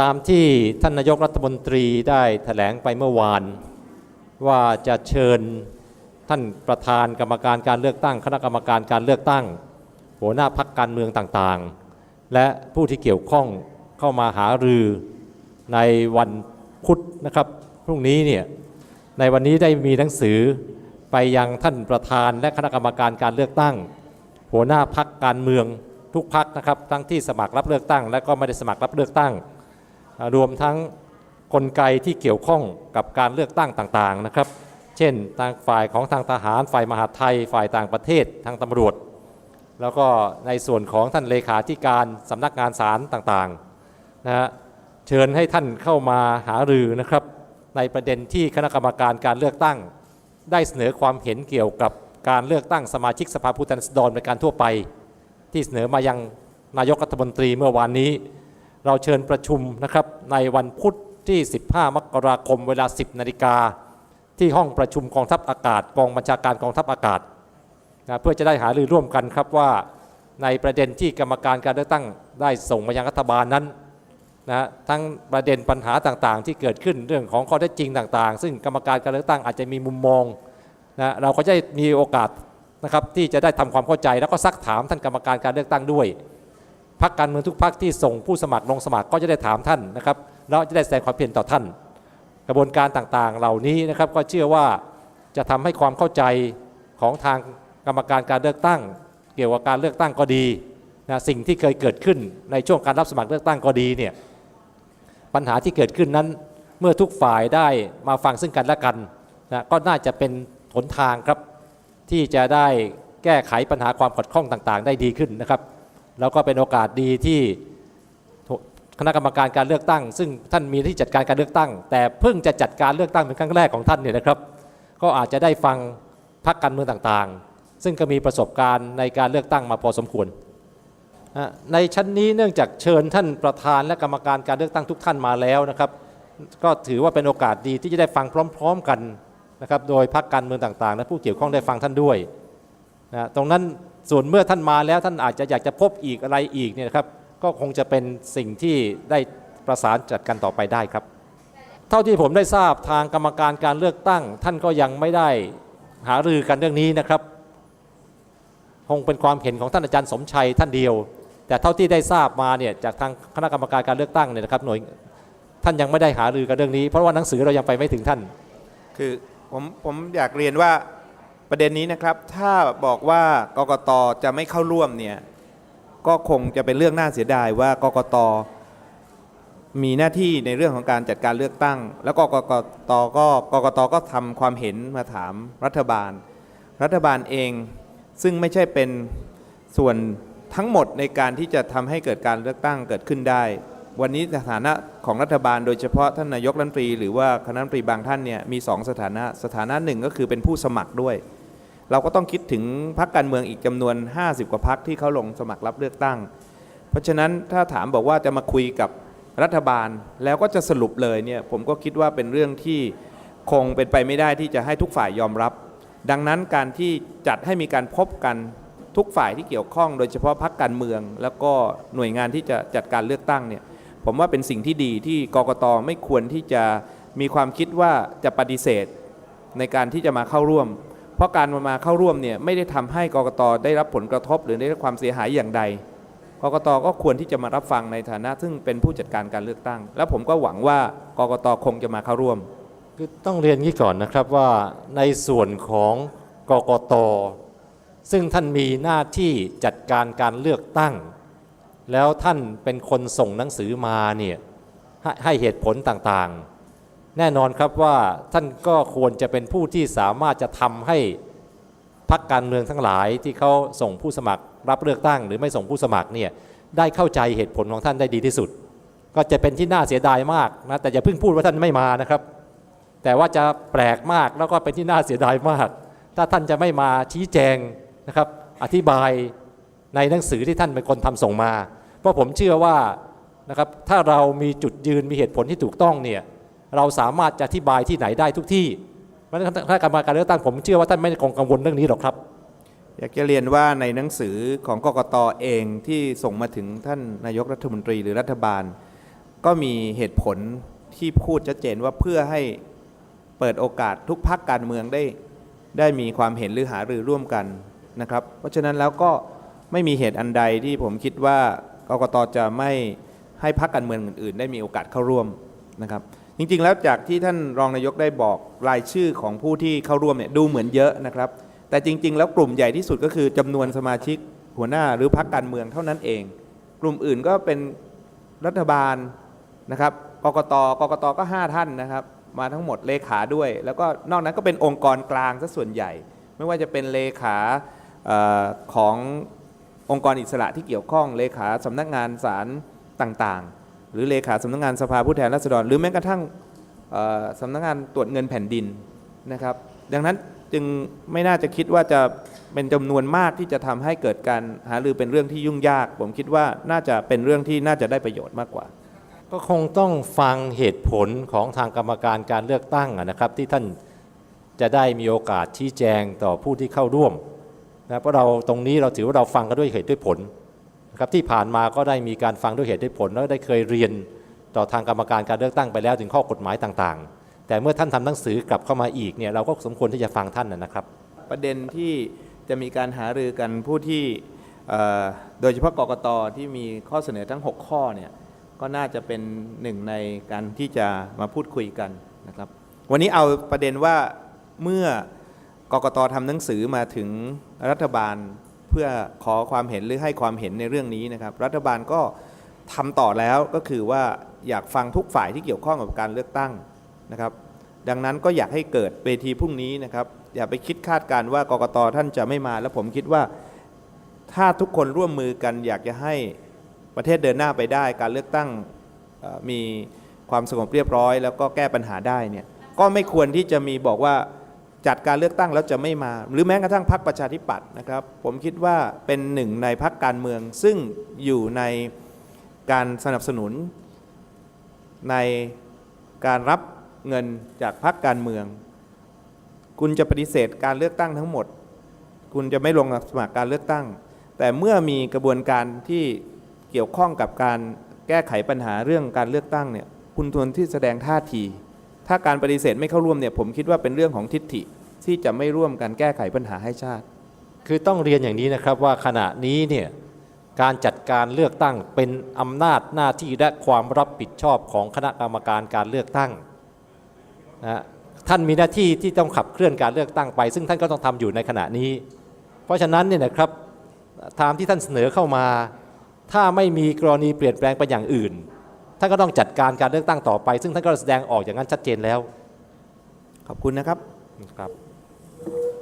ตามที่ท่านนายกรัฐมนตรีได้แถลงไปเมื่อวาน ว่าจะเชิญท่านประธานกรรมการการเลือกตั้ง คณะกรรมการการเลือกตั้ง หัวหน้าพักการเมืองต่างๆ และผู้ที่เกี่ยวข้องเข้ามาหารือในวันพุธนะครับ พรุ่งนี้เนี่ยในวันนี้ได้มีหนังสือไปยังท่านประธานและคณะกรรมการการเลือกตั้ง หัวหน้าพักการเมืองทุกพักนะครับทั้งที่สมัครรับเลือกตั้ง และก็ไม่ได้สมัครรับเลือกตั้ง รวมทั้งกลไกที่เกี่ยวข้องกับการเลือกตั้งต่างๆนะครับ เช่นทางฝ่ายของทางทหาร ฝ่ายมหาไทย ฝ่ายต่างประเทศ ทางตำรวจ แล้วก็ในส่วนของท่านเลขาธิการสำนักงานศาลต่างๆนะฮะเชิญให้ท่านเข้ามาหารือนะครับ ในประเด็นที่คณะกรรมการการเลือกตั้ง ได้เสนอความเห็นเกี่ยวกับการเลือกตั้งสมาชิกสภาผู้แทนราษฎรเป็นการทั่วไป ที่เสนอมายังนายกรัฐมนตรีเมื่อวานนี้ เราเชิญประชุมนะครับในวันพุธที่ 15 มกราคมเวลา 10 นาฬิกา ที่ห้องประชุมกองทัพอากาศ กองบัญชาการกองทัพอากาศนะเพื่อจะได้หารือร่วมกันครับว่าในประเด็นที่กรรมการการเลือกตั้งได้ส่งมายังรัฐบาลนั้นนะทั้งประเด็นปัญหาต่างๆ ที่เกิดขึ้นเรื่องของข้อเท็จจริงต่างๆ ซึ่งกรรมการการเลือกตั้งอาจจะมีมุมมองนะเราก็จะมีโอกาสนะครับที่จะได้ทำความเข้าใจแล้วก็ซักถามท่านกรรมการการเลือกตั้งด้วย พักการเมืองทุกพักที่ส่งผู้สมัครลงสมัครก็จะได้ถามท่านนะครับแล้วจะได้แสดงความเห็นต่อท่าน กระบวนการต่างๆ เหล่านี้นะครับก็เชื่อว่าจะทำให้ความเข้าใจของทางกรรมการการเลือกตั้ง เกี่ยวกับการเลือกตั้งก็ดีนะสิ่งที่เคยเกิดขึ้นในช่วงการรับสมัครเลือกตั้งก็ดีเนี่ยปัญหาที่เกิดขึ้นนั้น เมื่อทุกฝ่ายได้มาฟังซึ่งกันและกันนะก็น่าจะเป็นหนทางครับที่จะได้แก้ไขปัญหาความขัดข้องต่างๆ ได้ดีขึ้นนะครับ แล้วก็เป็นโอกาสดีที่คณะกรรมการการเลือกตั้ง ซึ่งท่านมีที่จัดการการเลือกตั้ง แต่เพิ่งจะจัดการเลือกตั้งเป็นครั้งแรกของท่านเนี่ยนะครับ ก็อาจจะได้ฟังพรรคการเมืองต่างๆ ซึ่งก็มีประสบการณ์ในการเลือกตั้งมาพอสมควร ในชั้นนี้เนื่องจากเชิญท่านประธานและกรรมการการเลือกตั้งทุกท่านมาแล้วนะครับ ก็ถือว่าเป็นโอกาสดีที่จะได้ฟังพร้อม ๆ กันนะครับ โดยพรรคการเมืองต่างๆ และผู้เกี่ยวข้องได้ฟังท่านด้วยนะตรงนั้น ส่วนเมื่อท่านมาแล้วท่านอาจจะอยากจะพบอีกอะไรอีกเนี่ยครับก็คงจะเป็นสิ่งที่ได้ประสานจัดกันต่อไปได้ครับ เท่าที่ผมได้ทราบทางกรรมการการเลือกตั้ง ท่านก็ยังไม่ได้หารือกันเรื่องนี้นะครับ คงเป็นความเห็นของท่านอาจารย์สมชัยท่านเดียว แต่เท่าที่ได้ทราบมาเนี่ยจากทางคณะกรรมการการเลือกตั้งเนี่ยนะครับหน่วยท่านยังไม่ได้หารือกันเรื่องนี้ เพราะว่าหนังสือเรายังไปไม่ถึงท่าน คือผมผมอยากเรียนว่า ประเด็นนี้นะครับถ้าบอกว่ากกตจะไม่เข้าร่วมเนี่ยก็คงจะเป็นเรื่องน่าเสียดายว่ากกตมีหน้าที่ในเรื่องของการจัดการเลือกตั้ง แล้วก็กกตก็กกตก็ทำความเห็นมาถามรัฐบาล รัฐบาลเองซึ่งไม่ใช่เป็นส่วนทั้งหมดในการที่จะทำให้เกิดการเลือกตั้งเกิดขึ้นได้ วันนี้สถานะของรัฐบาลโดยเฉพาะท่านนายกรัฐมนตรีหรือว่าคณะรัฐมนตรีบางท่านเนี่ยมีสองสถานะ สถานะหนึ่งก็คือเป็นผู้สมัครด้วย เราก็ต้องคิดถึงพรรคการเมืองอีกจำนวน 50 กว่าพรรคที่เขาลงสมัครรับเลือกตั้ง เพราะฉะนั้นถ้าถามบอกว่าจะมาคุยกับรัฐบาลแล้วก็จะสรุปเลยเนี่ยผมก็คิดว่าเป็นเรื่องที่คงเป็นไปไม่ได้ที่จะให้ทุกฝ่ายยอมรับ ดังนั้นการที่จัดให้มีการพบกันทุกฝ่ายที่เกี่ยวข้อง โดยเฉพาะพรรคการเมือง แล้วก็หน่วยงานที่จะจัดการเลือกตั้งเนี่ยผมว่าเป็นสิ่งที่ดีที่กกตไม่ควรที่จะมีความคิดว่าจะปฏิเสธ ในการที่จะมาเข้าร่วม เพราะการมาเข้าร่วมเนี่ยไม่ได้ทำให้กรกตได้รับผลกระทบหรือได้รับความเสียหายอย่างใดกรกตก็ควรที่จะมารับฟังในฐานะ ซึ่งเป็นผู้จัดการการเลือกตั้ง แล้วผมก็หวังว่ากรกตคงจะมาเข้าร่วม คือต้องเรียนงี้ก่อนนะครับว่าในส่วนของกกต ซึ่งท่านมีหน้าที่จัดการการเลือกตั้ง แล้วท่านเป็นคนส่งหนังสือมาเนี่ยให้ให้เหตุผลต่างๆ แน่นอนครับว่าท่านก็ควรจะเป็นผู้ที่สามารถจะทำให้พรรคการเมืองทั้งหลายที่เขาส่งผู้สมัครรับเลือกตั้ง หรือไม่ส่งผู้สมัครเนี่ยได้เข้าใจเหตุผลของท่านได้ดีที่สุด ก็จะเป็นที่น่าเสียดายมากนะแต่อย่าเพิ่งพูดว่าท่านไม่มานะครับ แต่ว่าจะแปลกมากแล้วก็เป็นที่น่าเสียดายมาก ถ้าท่านจะไม่มาชี้แจงนะครับ อธิบายในหนังสือที่ท่านเป็นคนทำส่งมา เพราะผมเชื่อว่านะครับถ้าเรามีจุดยืนมีเหตุผลที่ถูกต้องเนี่ย เราสามารถจะอธิบายที่ไหนได้ทุกที่เพราะฉะนั้นถ้ากรรมการเลือกตั้งผมเชื่อว่าท่านไม่คงกังวลเรื่องนี้หรอกครับ อยากจะเรียนว่าในหนังสือของกกตเองที่ส่งมาถึงท่านนายกรัฐมนตรีหรือรัฐบาล ก็มีเหตุผลที่พูดชัดเจนว่าเพื่อให้เปิดโอกาสทุกพักการเมืองได้ ได้มีความเห็นหรือหารือร่วมกันนะครับ เพราะฉะนั้นแล้วก็ไม่มีเหตุอันใดที่ผมคิดว่ากกตจะไม่ให้พักการเมืองอื่น ๆ ได้มีโอกาสเข้าร่วมนะครับ จริงๆ แล้วจากที่ท่านรองนายกได้บอกรายชื่อของผู้ที่เข้าร่วมเนี่ยดูเหมือนเยอะนะครับ แต่จริง ๆ แล้วกลุ่มใหญ่ที่สุดก็คือจำนวนสมาชิกหัวหน้าหรือพักการเมืองเท่านั้นเอง กลุ่มอื่นก็เป็นรัฐบาลนะครับกกตกกตก็ 5 ท่านนะครับ มาทั้งหมดเลขาด้วย แล้วก็นอกนั้นก็เป็นองค์กรกลางซะส่วนใหญ่ ไม่ว่าจะเป็นเลขาออขององค์กรอิสระที่เกี่ยวข้องเลขาสำนักงานศาลต่างๆ หรือเลขาสำนักงานสภาผู้แทนราษฎร หรือแม้กระทั่งเอ่อสำนักงานตรวจเงินแผ่นดินนะครับ ดังนั้นจึงไม่น่าจะคิดว่าจะเป็นจำนวนมากที่จะทำให้เกิดการหารือเป็นเรื่องที่ยุ่งยาก ผมคิดว่าน่าจะเป็นเรื่องที่น่าจะได้ประโยชน์มากกว่า ก็คงต้องฟังเหตุผลของทางกรรมการการเลือกตั้งนะครับ ที่ท่านจะได้มีโอกาสชี้แจงต่อผู้ที่เข้าร่วมนะเพราะเราตรงนี้เราถือว่าเราฟังกันด้วยเหตุด้วยผล นะครับที่ผ่านมาก็ได้มีการฟังด้วยเหตุด้วยผล แล้วได้เคยเรียนต่อทางกรรมการการเลือกตั้งไปแล้วถึงข้อกฎหมายต่างๆ แต่เมื่อท่านทำหนังสือกลับเข้ามาอีกเนี่ยเราก็สมควรที่จะฟังท่านนะครับ ประเด็นที่จะมีการหารือกันผู้ที่โดยเฉพาะกกตที่มีข้อเสนอทั้ง 6 ข้อเนี่ยก็น่าจะเป็นหนึ่งในการที่จะมาพูดคุยกันนะครับ วันนี้เอาประเด็นว่าเมื่อกกตทำหนังสือมาถึงรัฐบาล เพื่อขอความเห็นหรือให้ความเห็นในเรื่องนี้นะครับ รัฐบาลก็ทำต่อแล้วก็คือว่าอยากฟังทุกฝ่ายที่เกี่ยวข้องกับการเลือกตั้งนะครับ ดังนั้นก็อยากให้เกิดเวทีพรุ่งนี้นะครับ อย่าไปคิดคาดการ์ว่ากกตท่านจะไม่มา แล้วผมคิดว่าถ้าทุกคนร่วมมือกันอยากจะให้ประเทศเดินหน้าไปได้ การเลือกตั้งมีความสงบเรียบร้อย แล้วก็แก้ปัญหาได้เนี่ยก็ไม่ควรที่จะมีบอกว่า จัดการเลือกตั้งแล้วจะไม่มา หรือแม้กระทั่งพรรคประชาธิปัตย์นะครับ ผมคิดว่าเป็นหนึ่งในพรรคการเมือง ซึ่งอยู่ในการสนับสนุน ในการรับเงินจากพรรคการเมือง คุณจะปฏิเสธการเลือกตั้งทั้งหมด คุณจะไม่ลงสมัครการเลือกตั้ง แต่เมื่อมีกระบวนการที่เกี่ยวข้องกับการแก้ไขปัญหาเรื่องการเลือกตั้งเนี่ยคุณทวนที่แสดงท่าที ถ้าการปฏิเสธไม่เข้าร่วมเนี่ยผมคิดว่าเป็นเรื่องของทิฏฐิที่จะไม่ร่วมกันแก้ไขปัญหาให้ชาติ คือต้องเรียนอย่างนี้นะครับว่าขณะนี้เนี่ยการจัดการเลือกตั้งเป็นอำนาจหน้าที่และความรับผิดชอบของคณะกรรมการการเลือกตั้งนะฮะท่านมีหน้าที่ที่ต้องขับเคลื่อนการเลือกตั้งไป ซึ่งท่านก็ต้องทำอยู่ในขณะนี้ เพราะฉะนั้นเนี่ยนะครับตามที่ท่านเสนอเข้ามา ถ้าไม่มีกรณีเปลี่ยนแปลงไปอย่างอื่น ท่านก็ต้องจัดการการเลือกตั้งต่อไป ซึ่งท่านก็แสดงออกอย่างนั้นชัดเจนแล้ว ขอบคุณนะครับครับท่านไปกินข้าวชื่ออะไรครับ